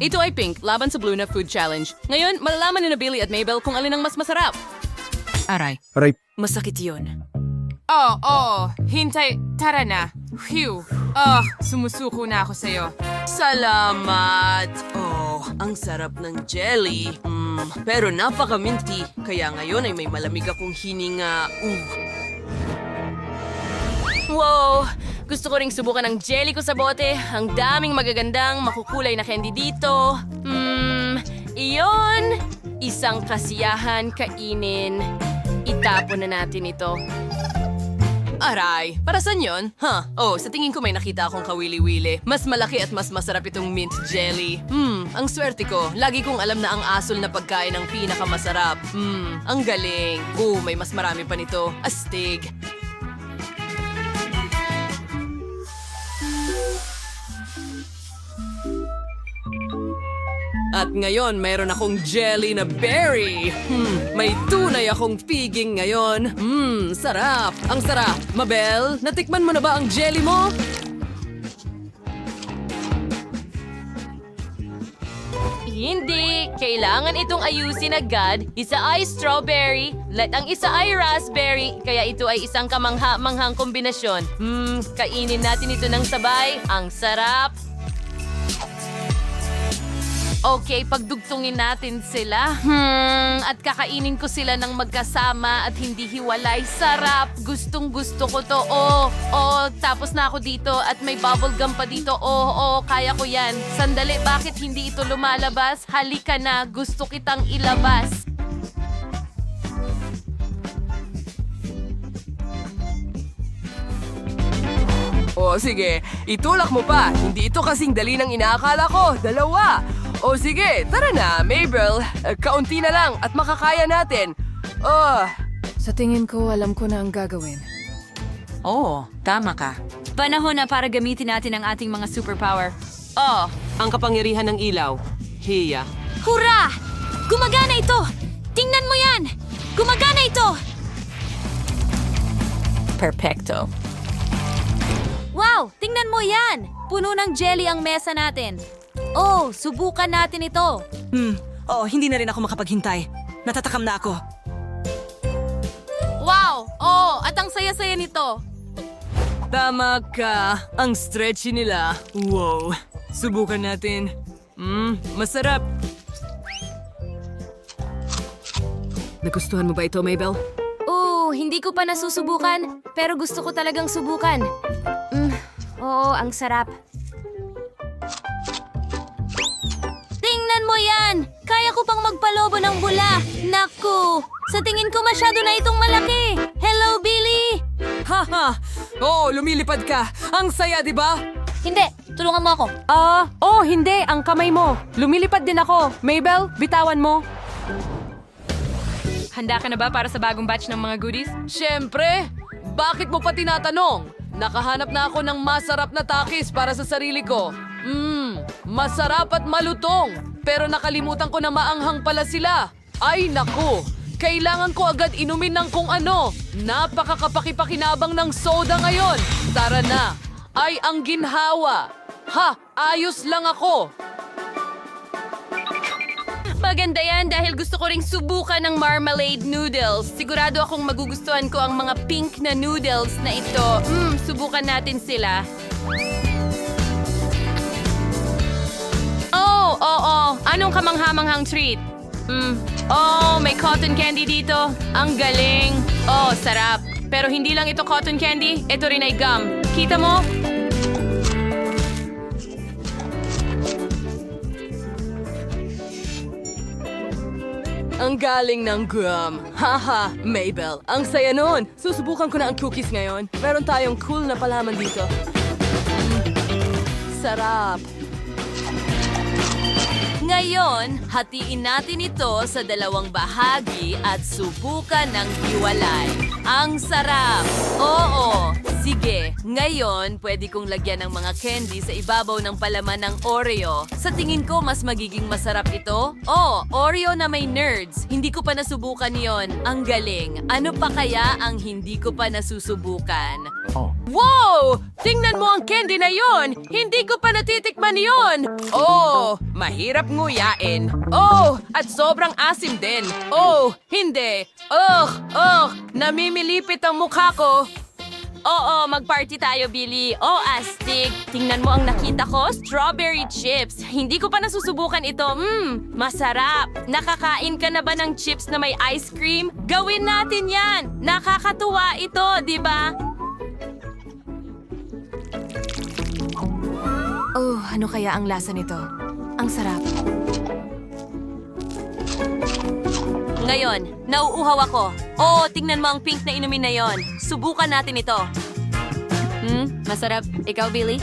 Ito ay pink, laban sa blue na food challenge. Ngayon, malalaman ni na Billy at Mabel kung alin ang mas masarap. Aray. Aray, Masakit yun. Oh, oh, hintay, tara na. Phew. Oh, sumusuko na ako sa'yo. Salamat! Oh, ang sarap ng jelly. Mm, pero napaka-minty. Kaya ngayon ay may malamig akong hininga. Uh, Wow! Gusto ko ring subukan ang jelly ko sa bote. Ang daming magagandang makukulay na candy dito. Hmm, iyon! Isang kasiyahan kainin. Itapon na natin ito. aray, para saan yun? Huh? Oh, sa tingin ko may nakita akong kawili-wili. Mas malaki at mas masarap itong mint jelly. Hmm, ang swerte ko. Lagi kong alam na ang asol na pagkain ang pinakamasarap. Hmm, ang galing. Oh, may mas marami pa nito. Astig. At ngayon, mayroon akong jelly na berry. Hmm, may tunay akong piging ngayon. Hmm, sarap. Ang sarap. Mabel, natikman mo na ba ang jelly mo? Hindi! Kailangan itong ayusin agad. Isa ay strawberry, let ang isa ay raspberry, kaya ito ay isang kamangha-manghang kombinasyon. Hmm, kainin natin ito ng sabay. Ang sarap! Okay, pagdugtungin natin sila. Hmm, at kakainin ko sila ng magkasama at hindi hiwalay. Sarap! Gustong gusto ko to. Oh, oh, tapos na ako dito at may bubble gum pa dito. Oh, oh, kaya ko yan. Sandali, bakit hindi ito lumalabas? Halika na, gusto kitang ilabas. O sige, itulak mo pa. Hindi ito kasing dali ng inaakala ko. Dalawa. O sige, tara na, Mabel. Eh, Kaunti na lang at makakaya natin. Oh, Sa tingin ko, alam ko na ang gagawin. Oo, tama ka. Panahon na para gamitin natin ang ating mga superpower. oh, ang kapangyarihan ng ilaw. Hiya. Hurra! Gumagana ito! Tingnan mo yan! Gumagana ito! Perfecto. Wow! Tingnan mo yan! Puno ng jelly ang mesa natin. Oh, subukan natin ito. Hmm, oo, hindi na rin ako makapaghintay. Natatakam na ako. Wow! Oh, at ang saya-saya nito. Tama ka. Ang stretchy nila. Wow. Subukan natin. Mmm, masarap. Nagustuhan mo ba ito, Mabel? Oh, hindi ko pa nasusubukan, pero gusto ko talagang subukan. Mm, oo, ang sarap. Mo yan! Kaya ko pang magpalobo ng bula. Naku! Sa tingin ko masyado na itong malaki. Hello, Billy! Haha! Oo, lumilipad ka. Ang saya, di ba? Hindi, tulungan mo ako. Ah, oh, hindi. Ang kamay mo. Lumilipad din ako. Mabel, bitawan mo. Handa ka na ba para sa bagong batch ng mga goodies? Siyempre! Bakit mo pa tinatanong? Nakahanap na ako ng masarap na takis para sa sarili ko. Mmm, masarap at malutong. Pero nakalimutan ko na maanghang pala sila. Ay naku! Kailangan ko agad inumin ng kung ano. Napakakapakipakinabang ng soda ngayon. Tara na. Ay ang ginhawa. Ha, ayos lang ako. Maganda yan dahil gusto ko ring subukan ng marmalade noodles. Sigurado akong magugustuhan ko ang mga pink na noodles na ito. Mmm, subukan natin sila. Oo, Anong kamanghamanghang treat? Hmm. Oh, may cotton candy dito. Ang galing. Oh, sarap. Pero hindi lang ito cotton candy, ito rin ay gum. Kita mo? Ang galing ng gum. Haha, Mabel. Ang saya nun. Susubukan ko na ang cookies ngayon. Meron tayong cool na palaman dito. Mm. Sarap. Ngayon, hatiin natin ito sa dalawang bahagi at subukan ng hiwalay. Ang sarap! Oo! Sige, ngayon pwede kong lagyan ng mga candy sa ibabaw ng palaman ng Oreo. Sa tingin ko, mas magiging masarap ito. Oh, Oreo na may nerds. Hindi ko pa nasubukan yon. Ang galing. Ano pa kaya ang hindi ko pa nasusubukan? Wow! Tingnan mo ang candy na yon! Hindi ko pa natitikman yon! Oh, mahirap nguyain. Oh, at sobrang asim din. Oh, hindi. Ugh, ugh, namimilipit ang mukha ko. Oo, mag-party tayo, Billy. Oh, astig. Tingnan mo ang nakita ko, strawberry chips. Hindi ko pa nasusubukan ito. Mmm, masarap. Nakakain ka na ba ng chips na may ice cream? Gawin natin yan. Nakakatuwa ito, di ba? Ano kaya ang lasa nito? Ang sarap. Ngayon, nauuhaw ako. Oo, tingnan mo ang pink na inumin na yon. Subukan natin ito. Hmm, masarap. Ikaw, Billy?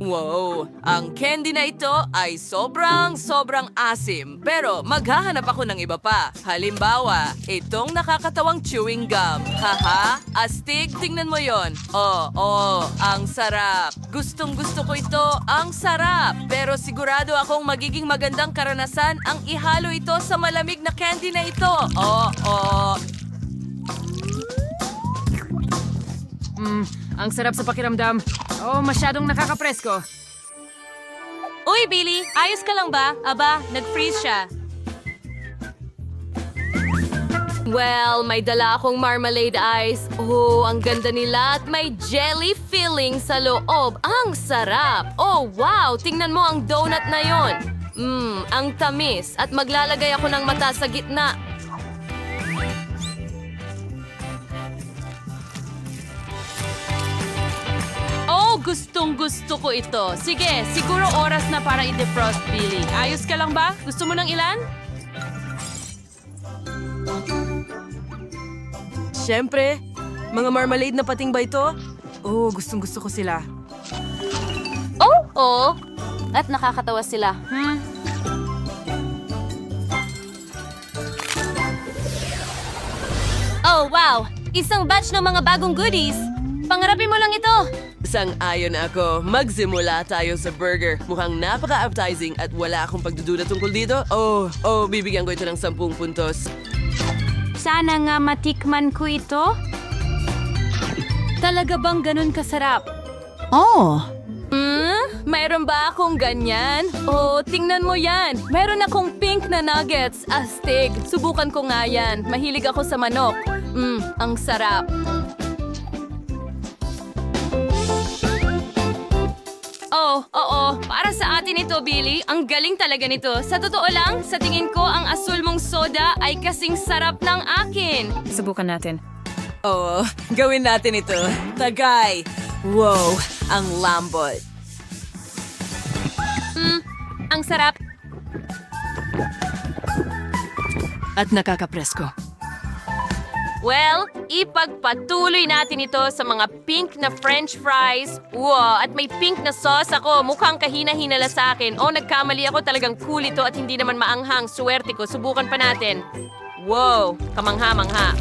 Wow, ang candy na ito ay sobrang sobrang asim. Pero maghahanap ako ng iba pa. Halimbawa, itong nakakatawang chewing gum. Haha, astig, tingnan mo yon. Oh, oh, ang sarap. Gustong gusto ko ito, ang sarap. Pero sigurado akong magiging magandang karanasan ang ihalo ito sa malamig na candy na ito. Oh, oh. Mm, ang sarap sa pakiramdam. Oh, masyadong nakakapresko. Uy, Billy! Ayos ka lang ba? Aba, nag-freeze siya. Well, may dala akong marmalade ice. Oh, ang ganda nila at may jelly filling sa loob. Ang sarap! Oh, wow! Tingnan mo ang donut na yon. Mmm, ang tamis. At maglalagay ako ng mata sa gitna. Gustong gusto ko ito. Sige, siguro oras na para i-defrost, Billy. Ayos ka lang ba? Gusto mo ng ilan? Siyempre, mga marmalade na pating ba ito? Oh, gustong gusto ko sila. Oh, oo. At nakakatawa sila. Hmm? Oh, wow! Isang batch ng mga bagong goodies! Pangarapin mo lang ito! Sang-ayon ako. Magsimula tayo sa burger. Mukhang napaka-appetizing at wala akong pagdududa tungkol dito. Oh, oh, bibigyan ko ito ng 10 puntos. Sana nga matikman ko ito. Talaga bang ganun kasarap? Oh, Hmm? Mayroon ba akong ganyan? Oh, tingnan mo yan. Meron akong pink na nuggets. Astig. Subukan ko nga yan. Mahilig ako sa manok. Hmm, ang sarap. Oh, oo. Para sa atin ito, Billy. Ang galing talaga nito. Sa totoo lang, sa tingin ko, ang asul mong soda ay kasing sarap ng akin. subukan natin. Oh, gawin natin ito. Tagay. Wow, ang lambot. Hmm, ang sarap. At nakakapresko. Well, ipagpatuloy natin ito sa mga pink na french fries. Wow, at may pink na sauce ako. Mukhang kahina-hinala sa akin. Oh, nagkamali ako talagang cool ito at hindi naman maanghang. Swerte ko. Subukan pa natin. Wow, kamangha-mangha.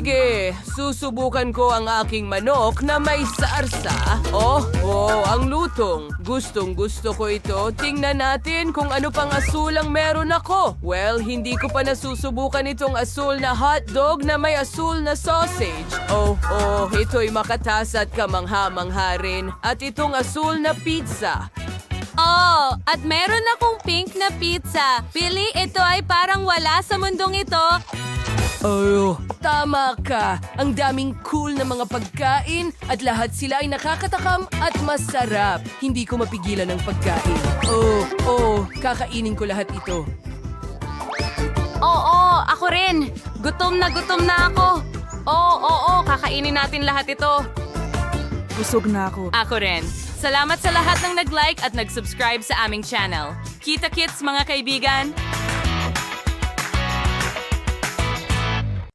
Sige, susubukan ko ang aking manok na may sarsa. Oh, oh, ang lutong. Gustong gusto ko ito. Tingnan natin kung ano pang asul ang meron ako. Well, hindi ko pa nasusubukan itong asul na hotdog na may asul na sausage. Oh, oh, ito'y makatas at kamangha-mangha rin. At itong asul na pizza. Oh, at meron akong pink na pizza. Billy, ito ay parang wala sa mundong ito. Oh, tama ka. Ang daming cool na mga pagkain at lahat sila ay nakakatakam at masarap. Hindi ko mapigilan ang pagkain. Oh, oh, kakainin ko lahat ito. Oo, ako rin. Gutom na gutom na ako. Oo, oo, kakainin natin lahat ito. Busog na ako. Ako rin. Salamat sa lahat ng nag-like at nag-subscribe sa aming channel. Kita-kits mga kaibigan!